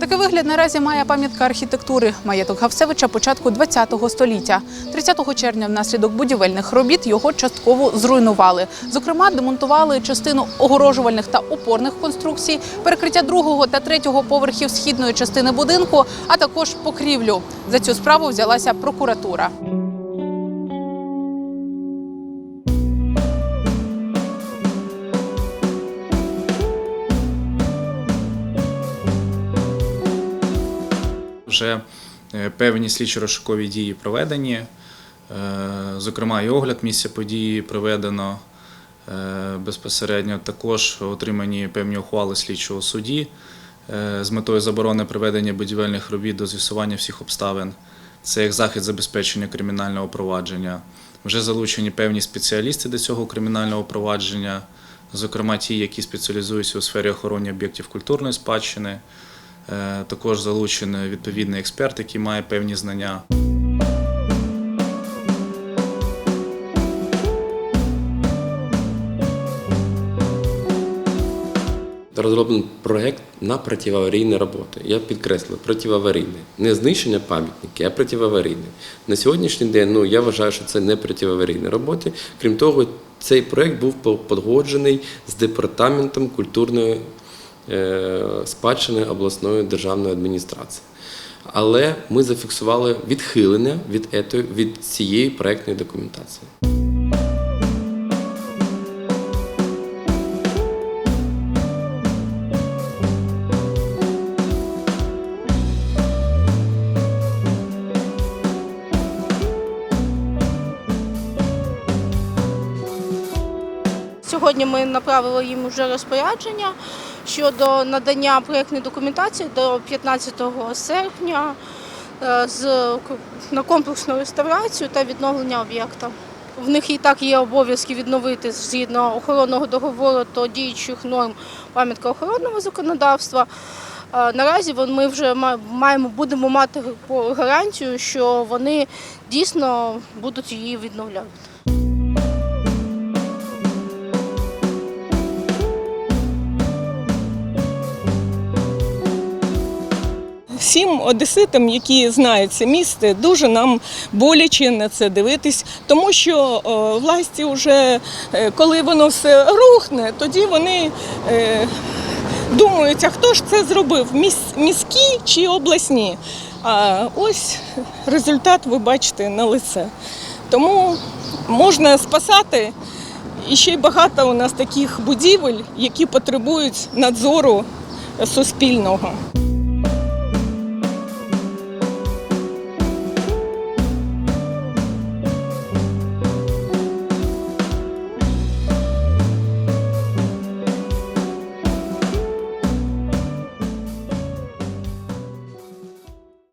Такий вигляд наразі має пам'ятка архітектури маєток Гавсевича початку ХХ століття. 30 червня внаслідок будівельних робіт його частково зруйнували. Зокрема, демонтували частину огорожувальних та опорних конструкцій, перекриття другого та третього поверхів східної частини будинку, а також покрівлю. За цю справу взялася прокуратура. Вже е, певні слідчо-розшукові дії проведені. Е, Зокрема, і огляд місця події проведено е, безпосередньо. Також отримані певні ухвали слідчого судді з метою заборони проведення будівельних робіт до з'ясування всіх обставин. Це як захід забезпечення кримінального провадження. Вже залучені певні спеціалісти до цього кримінального провадження, зокрема ті, які спеціалізуються у сфері охорони об'єктів культурної спадщини. Е, Також залучений відповідний експерт, який має певні знання. Розроблений проект на протиаварійні роботи. Я підкреслив протиаварійний. Не знищення пам'ятників, а протиаварійний. На сьогоднішній день ну, я вважаю, що це не протиаварійні роботи. Крім того, цей проект був погоджений з департаментом культурної спадщини обласної державної адміністрації. Але ми зафіксували відхилення від, від цієї проектної документації. Сьогодні ми направили їм вже розпорядження щодо надання проєктної документації до 15 серпня е, на комплексну реставрацію та відновлення об'єкта. В них і так є обов'язки відновити згідно охоронного договору та діючих норм пам'яткоохоронного законодавства. Е, Наразі ми вже маємо, будемо мати гарантію, що вони дійсно будуть її відновляти. Всім одеситам, які знають це місце, дуже нам боляче на це дивитись, тому що власті вже е, коли воно все рухне, тоді вони е, думають, а хто ж це зробив? Міські чи обласні? А ось результат ви бачите на лице. Тому можна спасати. І ще й багато у нас таких будівель, які потребують надзору суспільного.